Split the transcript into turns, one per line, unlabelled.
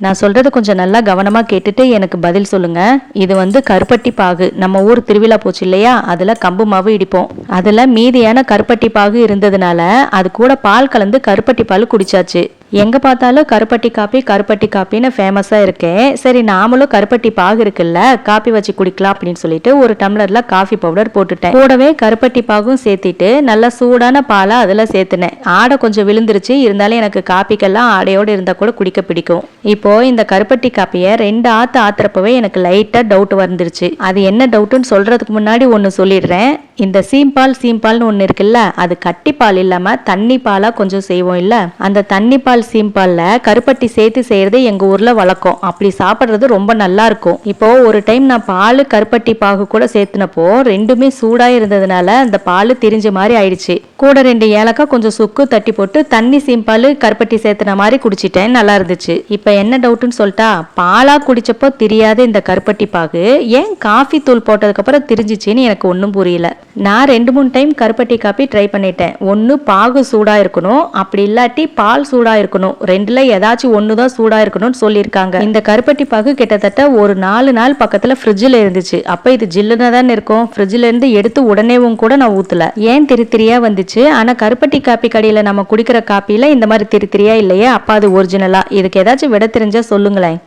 நான் சொல்றது கொஞ்சம் நல்லா கவனமாக கேட்டுட்டு எனக்கு பதில் சொல்லுங்க. இது வந்து கருப்பட்டி பாகு. நம்ம ஊர் திருவிழா போச்சு இல்லையா? அதில் கம்பு மாவு இடிப்போம். அதில் மீதியான கருப்பட்டி பாகு இருந்ததுனால அது கூட பால் கலந்து கருப்பட்டி பால் குடிச்சாச்சு. எங்கே பார்த்தாலும் கருப்பட்டி காப்பி கருப்பட்டி காப்பின்னு ஃபேமஸாக இருக்கேன் சரி நாமளும் கருப்பட்டி பாகு இருக்குல்ல காப்பி வச்சு குடிக்கலாம் அப்படின்னு சொல்லிட்டு ஒரு டம்ளரில் காஃபி பவுடர் போட்டுட்டேன். கூடவே கருப்பட்டி பாகும் சேர்த்திட்டு நல்லா சூடான பாலை அதில் சேர்த்துனேன். ஆடை கொஞ்சம் விழுந்துருச்சு. இருந்தாலும் எனக்கு காப்பிக்கெல்லாம் ஆடையோடு இருந்தால் கூட குடிக்க பிடிக்கும். இப்போ இந்த கருப்பட்டி காப்பியை ரெண்டு ஆற்று ஆத்துறப்பவே எனக்கு லைட்டாக டவுட் வந்துருச்சு. அது என்ன டவுட்டுன்னு சொல்கிறதுக்கு முன்னாடி ஒன்று சொல்லிடுறேன். இந்த சீம்பால் சீம்பால்னு ஒன்று இருக்குல்ல அது கட்டிப்பால் இல்லாமல் தண்ணி பாலாக கொஞ்சம் செய்வோம் இல்லை? அந்த தண்ணி பால் சீம்பாலில் கருப்பட்டி சேர்த்து செய்கிறது எங்கள் ஊரில் வழக்கம். அப்படி சாப்பிட்றது ரொம்ப நல்லா இருக்கும். இப்போ ஒரு டைம் நான் பால் கருப்பட்டி பாகு கூட சேர்த்துனப்போ ரெண்டுமே சூடாக இருந்ததுனால அந்த பால் திரிஞ்ச மாதிரி ஆயிடுச்சு. கூட ரெண்டு ஏலக்காய் கொஞ்சம் சுக்கு தட்டி போட்டு தண்ணி சீம்பால் கருப்பட்டி சேர்த்துன மாதிரி குடிச்சிட்டேன் நல்லா இருந்துச்சு. இப்போ என்ன டவுட்டுன்னு சொல்லிட்டா பாலாக குடிச்சப்போ தெரியாத இந்த கருப்பட்டி பாகு ஏன் காஃபி தூள் போட்டதுக்கப்புறம் திரிஞ்சிச்சின்னு எனக்கு ஒன்றும் புரியல. நான் ரெண்டு மூணு டைம் கருப்பட்டி காப்பி ட்ரை பண்ணிட்டேன். ஒன்று பாகு சூடாக இருக்கணும். அப்படி இல்லாட்டி பால் சூடாக இருக்கணும். ரெண்டில் ஏதாச்சும் ஒன்று தான் சூடாக இருக்கணும்னு சொல்லியிருக்காங்க. இந்த கருப்பட்டி பாகு கிட்டத்தட்ட ஒரு நாலு நாள் பக்கத்தில் ஃப்ரிட்ஜில் இருந்துச்சு. அப்போ இது ஜில்லுன்னு தானே இருக்கும். ஃப்ரிட்ஜில் இருந்து எடுத்து உடனேவும் கூட நான் ஊற்றல ஏன் திருத்திரியாக வந்துச்சு? ஆனால் கருப்பட்டி காப்பி கடையில் நம்ம குடிக்கிற காப்பியில் இந்த மாதிரி திருத்திரியாக இல்லையே? அப்போ அது ஒரிஜினலாக இதுக்கு ஏதாச்சும் விட தெரிஞ்சால் சொல்லுங்களேன்.